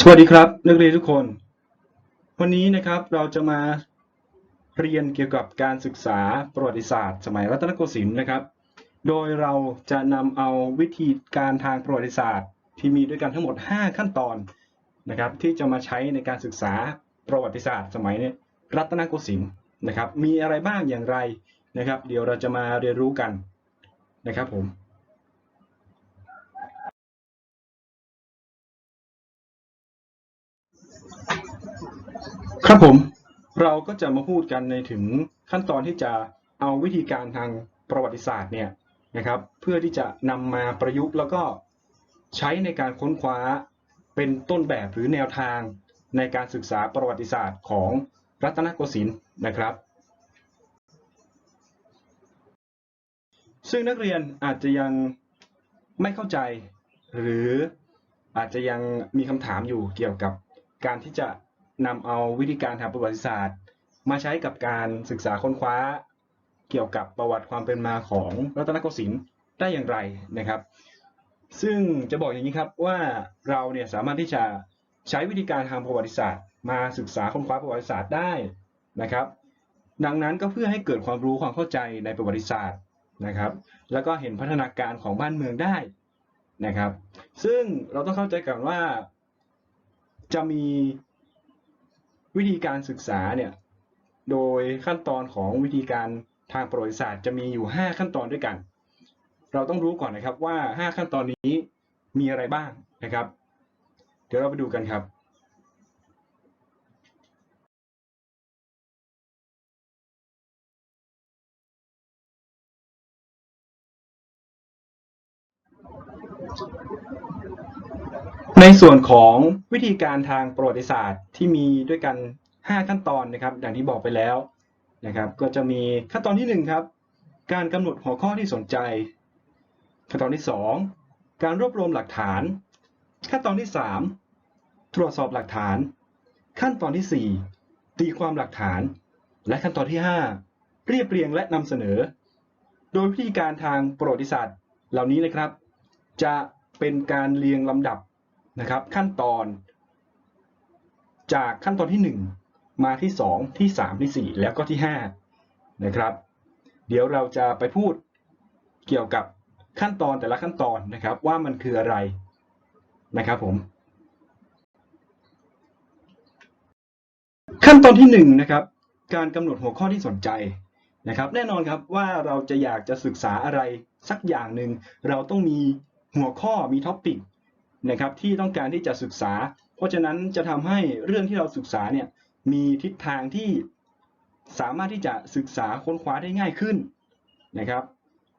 สวัสดีครับ นักเรียนทุกคน วันนี้นะครับเราจะมาเรียนเกี่ยวกับการศึกษาประวัติศาสตร์ สมัยรัตนโกสินทร์นะครับ โดยเราจะนำเอาวิธีการทางประวัติศาสตร์ ที่มีด้วยกันทั้งหมด 5 ขั้นตอนนะครับ ที่จะมาใช้ในการศึกษาประวัติศาสตร์ สมัยรัตนโกสินทร์นะครับ มีอะไรบ้างอย่างไรนะครับ เดี๋ยวเราจะมาเรียนรู้กันนะครับผม ครับผมเราก็จะมาพูดกันในถึงขั้นตอนที่จะเอาวิธีการทางประวัติศาสตร์เนี่ยนะครับเพื่อที่จะนำมาประยุกต์แล้วก็ใช้ในการค้นคว้าเป็นต้นแบบหรือแนวทางในการศึกษาประวัติศาสตร์ของรัตนโกสินทร์นะครับ ซึ่งนักเรียนอาจจะยังไม่เข้าใจ หรืออาจจะยังมีคำถามอยู่เกี่ยวกับการที่จะ นำเอาวิธีการทางประวัติศาสตร์ มาใช้กับการศึกษาค้นคว้า เกี่ยวกับประวัติความเป็นมาของรัตนโกสินทร์ได้อย่างไรนะครับ ซึ่งจะบอกอย่างนี้ครับว่าเราเนี่ยสามารถที่จะใช้วิธีการทางประวัติศาสตร์ มาศึกษาค้นคว้าประวัติศาสตร์ได้นะครับ ดังนั้นก็เพื่อให้เกิดความรู้ความเข้าใจในประวัติศาสตร์นะครับ แล้วก็เห็นพัฒนาการของบ้านเมืองได้นะครับ ซึ่งเราต้องเข้าใจก่อนว่าจะมี วิธีการศึกษาเนี่ยโดยขั้นตอนของวิธีการทางประวัติศาสตร์จะมีอยู่ 5 ขั้นตอนด้วยกัน เราต้องรู้ก่อนนะครับว่า 5 ขั้นตอนนี้มีอะไรบ้างนะครับ เดี๋ยวเราไปดูกันครับ ในส่วนของวิธีการทางประวัติศาสตร์ที่มีด้วยกัน 5 ขั้นตอนนะครับอย่างที่บอกไปแล้วนะครับก็จะมีขั้นตอนที่ 1 ครับ การกำหนดหัวข้อที่สนใจ ขั้นตอนที่ 2 การรวบรวมหลักฐาน ขั้นตอนที่ 3 ตรวจสอบหลักฐาน ขั้นตอนที่ 4 ตีความหลักฐาน และขั้นตอนที่ 5 เรียบเรียงและนำเสนอ โดยวิธีการทางประวัติศาสตร์เหล่านี้นะครับ จะเป็นการเรียงลำดับ นะครับ ขั้นตอน จากขั้นตอนที่ 1 มาที่ 2 ที่ 3 ที่ 4 แล้วก็ที่ 5 นะครับ เดี๋ยวเราจะไปพูดเกี่ยวกับขั้นตอนแต่ละขั้นตอนนะครับว่ามันคืออะไรนะครับผมขั้นตอนที่1นะครับการกำหนดหัวข้อที่สนใจนะครับ แน่นอนครับว่าเราจะอยากจะศึกษาอะไรสักอย่างหนึ่งเราต้องมีหัวข้อมีท็อปิก นะครับที่ต้องการที่จะศึกษา เพราะฉะนั้นจะทำให้เรื่องที่เราศึกษาเนี่ยมีทิศทางที่สามารถที่จะศึกษาค้นคว้าได้ง่ายขึ้นนะครับ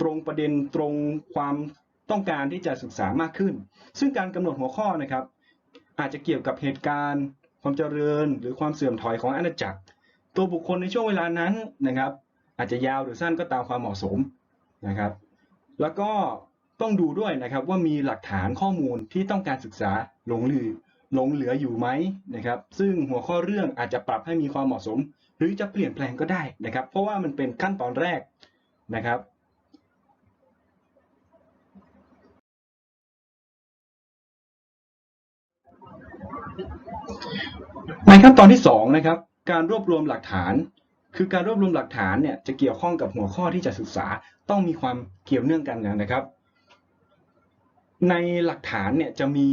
ตรงประเด็นตรงความต้องการที่จะศึกษามากขึ้น ซึ่งการกำหนดหัวข้อนะครับ อาจจะเกี่ยวกับเหตุการณ์ ความเจริญ หรือความเสื่อมถอยของอาณาจักร ตัวบุคคลในช่วงเวลานั้นนะครับ อาจจะยาวหรือสั้นก็ตามความเหมาะสมนะครับ แล้วก็ ต้องดูด้วยนะครับว่ามีหลักฐานข้อมูลที่ต้องการศึกษาหลงเหลือหลงเหลืออยู่ไหมนะครับ ซึ่งหัวข้อเรื่องอาจจะปรับให้มีความเหมาะสม หรือจะเปลี่ยนแปลงก็ได้นะครับ เพราะว่ามันเป็นขั้นตอนแรกนะครับในขั้นตอนที่2นะครับการรวบรวมหลักฐาน คือการรวบรวมหลักฐานเนี่ยจะเกี่ยวข้องกับหัวข้อที่จะศึกษาต้องมีความเกี่ยวเนื่องกันนะครับ ในหลักฐานเนี่ยจะมี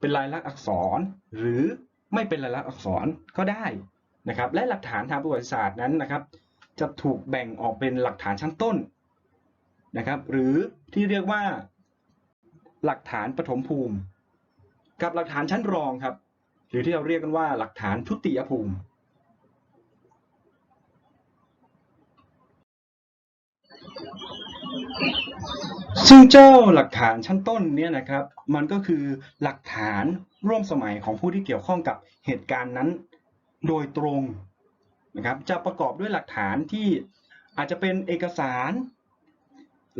เป็นลายลักษณ์อักษร หรือไม่เป็นลายลักษณ์อักษรก็ได้นะครับ และหลักฐานทางประวัติศาสตร์นั้นนะครับ จะถูกแบ่งออกเป็นหลักฐานชั้นต้นนะครับ หรือที่เรียกว่าหลักฐานปฐมภูมิ กับหลักฐานชั้นรองครับ หรือที่เราเรียกกันว่าหลักฐานทุติยภูมิ ซึ่งเจ้าหลักฐานชั้นต้นเนี่ยนะครับ มันก็คือหลักฐานร่วมสมัยของผู้ที่เกี่ยวข้องกับเหตุการณ์นั้นโดยตรงนะครับ จะประกอบด้วยหลักฐานที่อาจจะเป็นเอกสาร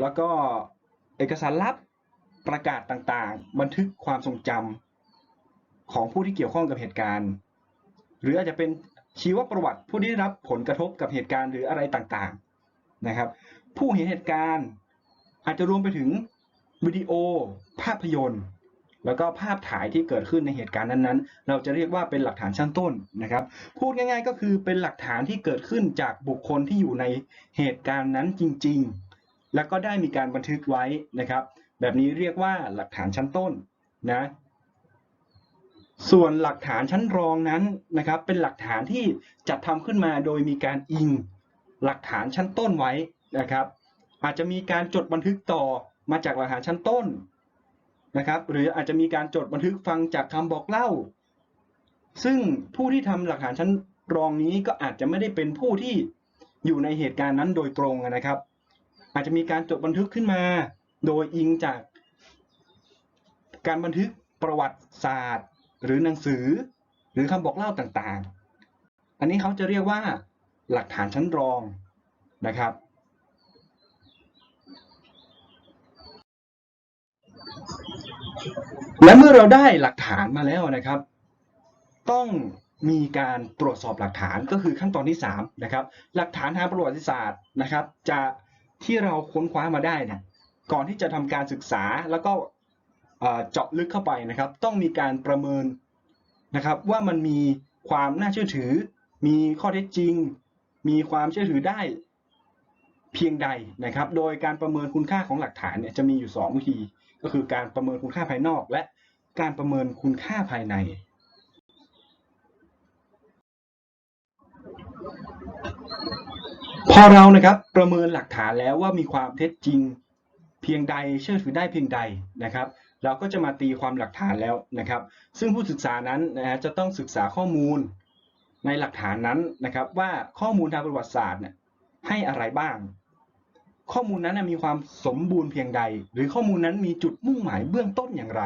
แล้วก็เอกสารลับประกาศต่างๆ บันทึกความทรงจำของผู้ที่เกี่ยวข้องกับเหตุการณ์ หรืออาจจะเป็นชีวประวัติผู้ที่ได้รับผลกระทบกับเหตุการณ์หรืออะไรต่างๆนะครับ ผู้เห็นเหตุการณ์ อาจจะรวมไปถึงวิดีโอ ภาพยนตร์ แล้วก็ภาพถ่ายที่เกิดขึ้นในเหตุการณ์นั้นๆ เราจะเรียกว่าเป็นหลักฐานชั้นต้นนะครับ พูดง่ายๆ ก็คือเป็นหลักฐานที่เกิดขึ้นจากบุคคลที่อยู่ในเหตุการณ์นั้นจริง ๆ แล้วก็ได้มีการบันทึกไว้นะครับ แบบนี้เรียกว่าหลักฐานชั้นต้นนะส่วนหลักฐานชั้นรองนั้นนะครับ เป็นหลักฐานที่จัดทำขึ้นมาโดยมีการอิงหลักฐานชั้นต้นไว้ นะครับ อาจจะมีการจดบันทึกต่อมาจากหลักฐานชั้นต้นนะครับ หรืออาจจะมีการจดบันทึกฟังจากคำบอกเล่า ซึ่งผู้ที่ทำหลักฐานชั้นรองนี้ก็อาจจะไม่ได้เป็นผู้ที่อยู่ในเหตุการณ์นั้นโดยตรงนะครับ อาจจะมีการจดบันทึกขึ้นมา โดยอิงจาก การบันทึกประวัติศาสตร์ หรือหนังสือ หรือคำบอกเล่าต่างๆ อันนี้เขาจะเรียกว่าหลักฐานชั้นรองนะครับ และเมื่อเราได้หลักฐานมาแล้วนะครับ ต้องมีการตรวจสอบหลักฐานก็คือขั้นตอนที่3นะครับหลักฐานทางประวัติศาสตร์นะครับ จะที่เราค้นคว้ามาได้เนี่ยก่อนที่จะทำการศึกษาแล้วก็เอ่อเจาะลึกเข้าไปนะครับ ต้องมีการประเมินนะครับ ว่ามันมีความน่าเชื่อถือ มีข้อเท็จจริง มีความเชื่อถือได้เพียงใดนะครับ โดยการประเมินคุณค่าของหลักฐานเนี่ยจะมีอยู่ 2 วิธี ก็คือการประเมินคุณค่าภายนอก และการประเมินคุณค่าภายใน พอเรานะครับประเมินหลักฐานแล้วว่ามีความเท็จจริงเพียงใดเชื่อถือได้เพียงใดนะครับ เราก็จะมาตีความหลักฐานแล้วนะครับ ซึ่งผู้ศึกษานั้นนะฮะจะต้องศึกษาข้อมูลในหลักฐานนั้นนะครับ ว่าข้อมูลทางประวัติศาสตร์เนี่ยให้อะไรบ้าง ข้อมูลนั้นมีความสมบูรณ์เพียงใด หรือข้อมูลนั้นมีจุดมุ่งหมายเบื้องต้นอย่างไร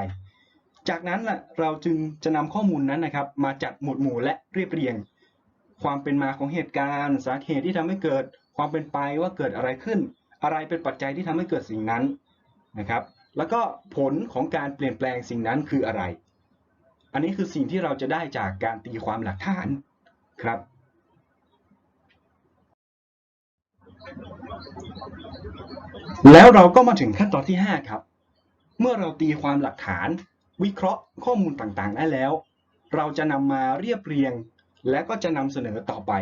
จากนั้นนะเราจึงจะนำข้อมูลนั้นนะครับ มาจัดหมวดหมู่และเรียบเรียง ความเป็นมาของเหตุการณ์ สาเหตุที่ทำให้เกิด ความเป็นไปว่าเกิดอะไรขึ้น อะไรเป็นปัจจัยที่ทำให้เกิดสิ่งนั้นนะครับ แล้วก็ผลของการเปลี่ยนแปลงสิ่งนั้นคืออะไร อันนี้คือสิ่งที่เราจะได้จากการตีความหลักฐานครับ แล้วเราก็มาถึงขั้นตอนที่ 5 ครับ เมื่อเราตีความหลักฐาน วิเคราะห์ข้อมูลต่างๆ ได้แล้ว เราจะนำมาเรียบเรียง และก็จะนำเสนอต่อไป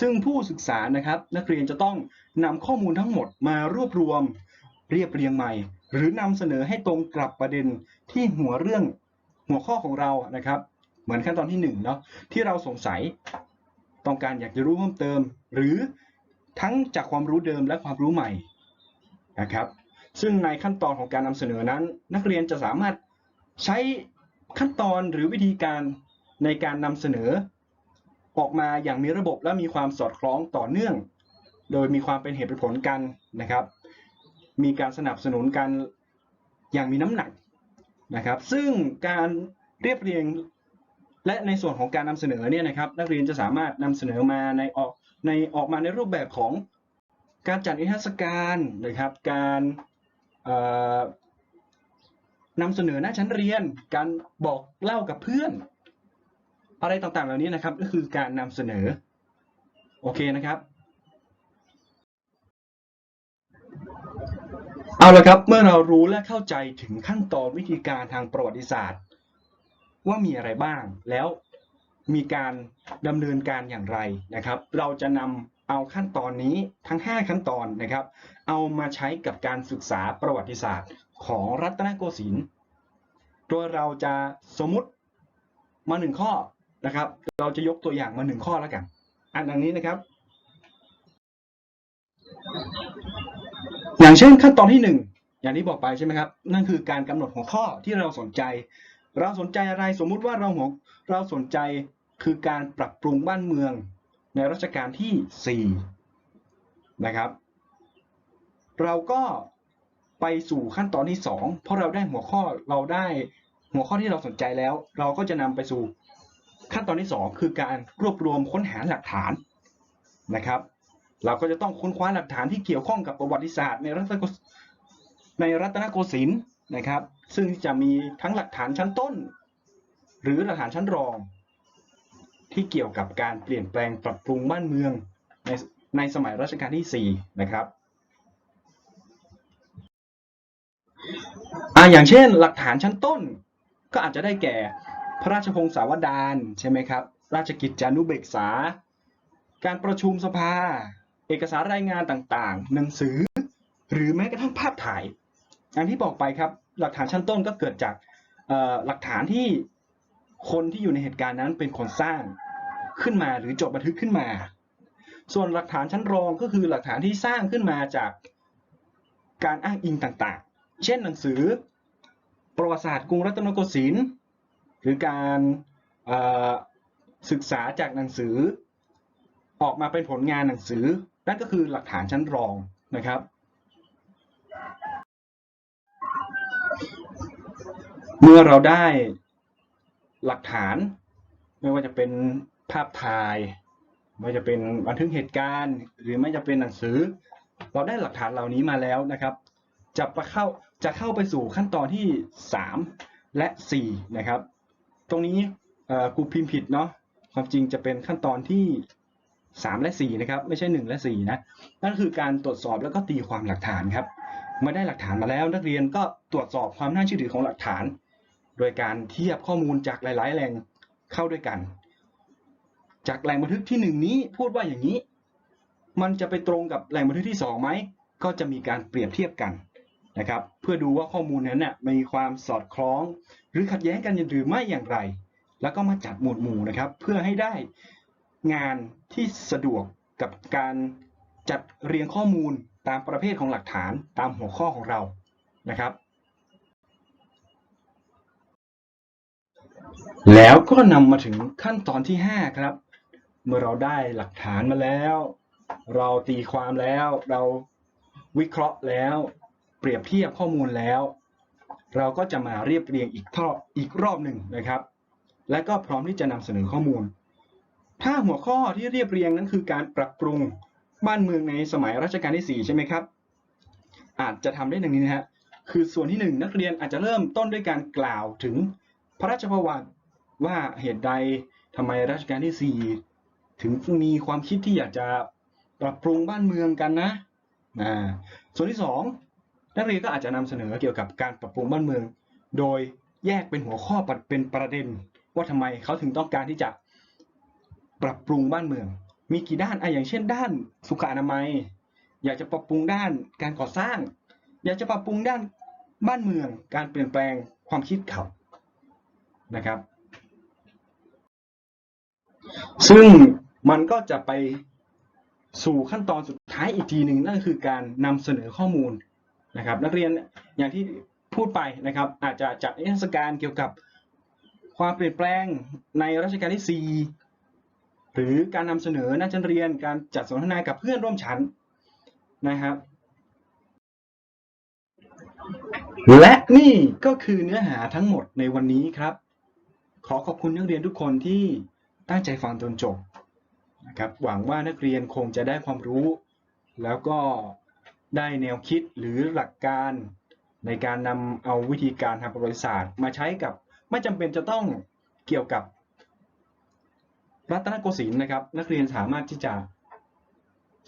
ซึ่งผู้ศึกษานะครับ นักเรียนจะต้องนำข้อมูลทั้งหมดมารวบรวม เรียบเรียงใหม่ หรือนำเสนอให้ตรงกับประเด็นที่หัวเรื่องหัวข้อของเรานะครับ เหมือนขั้นตอนที่1เนาะที่เราสงสัยต้องการอยากจะรู้เพิ่มเติม หรือ ทั้งจากความรู้เดิมและความรู้ใหม่นะครับ ซึ่งในขั้นตอนของการนำเสนอนั้น นักเรียนจะสามารถใช้ขั้นตอนหรือวิธีการในการนำเสนอ ออกมาอย่างมีระบบและมีความสอดคล้องต่อเนื่อง โดยมีความเป็นเหตุเป็นผลกันนะครับ มีการสนับสนุนกันอย่างมีน้ำหนักนะครับ ซึ่งการเรียบเรียง และในส่วนของการนำเสนอเนี่ยนะครับนักเรียนจะสามารถนำเสนอมาในออกในออกมาในรูปแบบของการจัดนิทรรศการนะครับ การนำเสนอหน้าชั้นเรียน การบอกเล่ากับเพื่อน อะไรต่างๆเหล่านี้นะครับ ก็คือการนำเสนอ โอเคนะครับ เอาละครับ เมื่อเรารู้และเข้าใจถึงขั้นตอนวิธีการทางประวัติศาสตร์ ว่ามีอะไรบ้าง แล้วมีการดำเนินการอย่างไรนะครับ เราจะนำเอาขั้นตอนนี้ทั้ง 5 ขั้นตอนนะครับ เอามาใช้กับการศึกษาประวัติศาสตร์ของรัตนโกสินทร์โดยเราจะสมมติมาหนึ่งข้อนะครับ เราจะยกตัวอย่างมาหนึ่งข้อแล้วกัน อันดังนี้นะครับ อย่างเช่นขั้นตอนที่หนึ่งอย่างที่บอกไปใช่ไหมครับ นั่นคือการกำหนดหัวข้อที่เราสนใจ เราสนใจอะไรสมมุติว่าเราหัวเราสนใจคือการปรับปรุงบ้านเมืองในรัชกาลที่4นะครับ เราก็ไปสู่ขั้นตอนที่ 2 เพราะเราได้หัวข้อเราได้หัวข้อที่เราสนใจแล้ว เราก็จะนำไปสู่ขั้นตอนที่ 2 คือการรวบรวมค้นหาหลักฐานนะครับ เราก็จะต้องค้นคว้าหลักฐานที่เกี่ยวข้องกับประวัติศาสตร์ในรัตนโกสในรัตนโกสินทร์นะครับ ซึ่งจะมีทั้งหลักฐานชั้นต้น หรือหลักฐานชั้นรอง ที่เกี่ยวกับการเปลี่ยนแปลงปรับปรุงบ้านเมืองในในสมัยรัชกาลที่ 4 นะครับอ่าอย่างเช่น หลักฐานชั้นต้นก็อาจจะได้แก่พระราชพงศาวดารใช่ไหมครับ ราชกิจจานุเบกษา การประชุมสภา เอกสารรายงานต่างๆ หนังสือ หรือแม้กระทั่งภาพถ่ายอย่างที่บอกไปครับ หลักฐานชั้นต้นก็เกิดจากหลักฐานที่คนที่อยู่ในเหตุการณ์นั้นเป็นคนสร้างขึ้นมาหรือจดบันทึกขึ้นมา ส่วนหลักฐานชั้นรองก็คือหลักฐานที่สร้างขึ้นมาจากการอ้างอิงต่างๆ เช่นหนังสือประวัติศาสตร์กรุงรัตนโกสินทร์หรือการศึกษาจากหนังสือออกมาเป็นผลงานหนังสือ นั่นก็คือหลักฐานชั้นรองนะครับ เมื่อเราได้หลักฐาน ไม่ว่าจะเป็นภาพถ่าย ไม่ว่าจะเป็นบันทึกเหตุการณ์ หรือไม่จะเป็นหนังสือ เราได้หลักฐานเหล่านี้มาแล้วนะครับจะไปเข้าจะเข้าไปสู่ขั้นตอนที่ 3 และ 4 นะครับ ตรงนี้เอ่อครูพิมพ์ผิดเนาะความจริงจะเป็นขั้นตอนที่ 3 และ 4 นะครับ ไม่ใช่ 1 และ 4 นะนั่นคือการตรวจสอบแล้วก็ตีความหลักฐานครับเมื่อได้หลักฐานมาแล้วนักเรียนก็ตรวจสอบความน่าเชื่อถือของหลักฐาน โดยการเทียบข้อมูลจากหลาย ๆ แหล่งเข้าด้วยกัน จากแหล่งบันทึกที่หนึ่งนี้พูดว่าอย่างนี้ มันจะไปตรงกับแหล่งบันทึกที่สองไหมก็จะมีการเปรียบเทียบกันนะครับ เพื่อดูว่าข้อมูลนั้นน่ะมีความสอดคล้อง หรือขัดแย้งกันหรือไม่อย่างไร แล้วก็มาจัดหมวดหมู่นะครับ เพื่อให้ได้งานที่สะดวกกับการจัดเรียงข้อมูลตามประเภทของหลักฐานตามหัวข้อของเรานะครับ แล้วก็นำมาถึงขั้นตอนที่ 5 ครับ เมื่อเราได้หลักฐานมาแล้ว เราตีความแล้ว เราวิเคราะห์แล้ว เปรียบเทียบข้อมูลแล้ว เราก็จะมาเรียบเรียงอีกทออีกรอบหนึ่งนะครับ และก็พร้อมที่จะนำเสนอข้อมูล ถ้าหัวข้อที่เรียบเรียงนั้นคือการปรับปรุงบ้านเมืองในสมัยรัชกาลที่ 4 ใช่ไหมครับ อาจจะทำได้ดังนี้นะฮะคือส่วนที่ 1 นักเรียนอาจจะเริ่มต้นด้วยการกล่าวถึงพระราชประวัติ ว่าเหตุใดทำไมรัชกาลที่ 4 ถึงมีความคิดที่อยากจะปรับปรุงบ้านเมืองกันนะอ่าส่วนที่ 2 นักเรียนก็อาจจะนำเสนอเกี่ยวกับการปรับปรุงบ้านเมือง โดยแยกเป็นหัวข้อเป็นประเด็น ว่าทำไมเขาถึงต้องการที่จะปรับปรุงบ้านเมือง มีกี่ด้านอะอย่างเช่น ด้านสุขอนามัย อยากจะปรับปรุงด้านการก่อสร้าง อยากจะปรับปรุงด้านบ้านเมือง การเปลี่ยนแปลงความคิดเขานะครับ ซึ่งมันก็จะไปสู่ขั้นตอนสุดท้ายอีกทีหนึ่งนั่นคือการนำเสนอข้อมูลนะครับ นักเรียนอย่างที่พูดไปนะครับ อาจจะจัดนิทรรศการเกี่ยวกับความเปลี่ยนแปลงในรัชกาลที่ 4 หรือการนำเสนอหน้าชั้นเรียนการจัดสนทนากับเพื่อนร่วมชั้นนะครับ และนี่ก็คือเนื้อหาทั้งหมดในวันนี้ครับ ขอขอบคุณนักเรียนทุกคนที่ ตั้งใจฟังจนจบนะครับหวังว่านักเรียนคงจะได้ความรู้ แล้วก็ได้แนวคิดหรือหลักการในการนำเอาวิธีการทางประวัติศาสตร์ มาใช้กับไม่จำเป็นจะต้องเกี่ยวกับรัตนโกสินทร์นะครับ นักเรียนสามารถที่จะ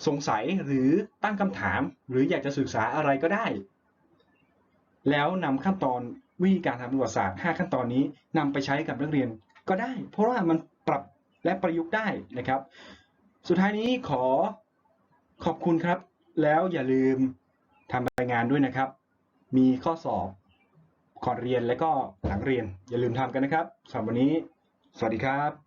สงสัยหรือตั้งคำถาม หรืออยากจะศึกษาอะไรก็ได้ แล้วนำขั้นตอนวิธีการทำประวัติศาสตร์ 5 ขั้นตอนนี้นำไปใช้กับนักเรียนก็ได้ เพราะว่ามัน ปรับและประยุกต์ได้นะครับ สุดท้ายนี้ขอขอบคุณครับ แล้วอย่าลืมทำรายงานด้วยนะครับ มีข้อสอบก่อนเรียนและก็หลังเรียน อย่าลืมทำกันนะครับสำหรับวันนี้ สวัสดีครับ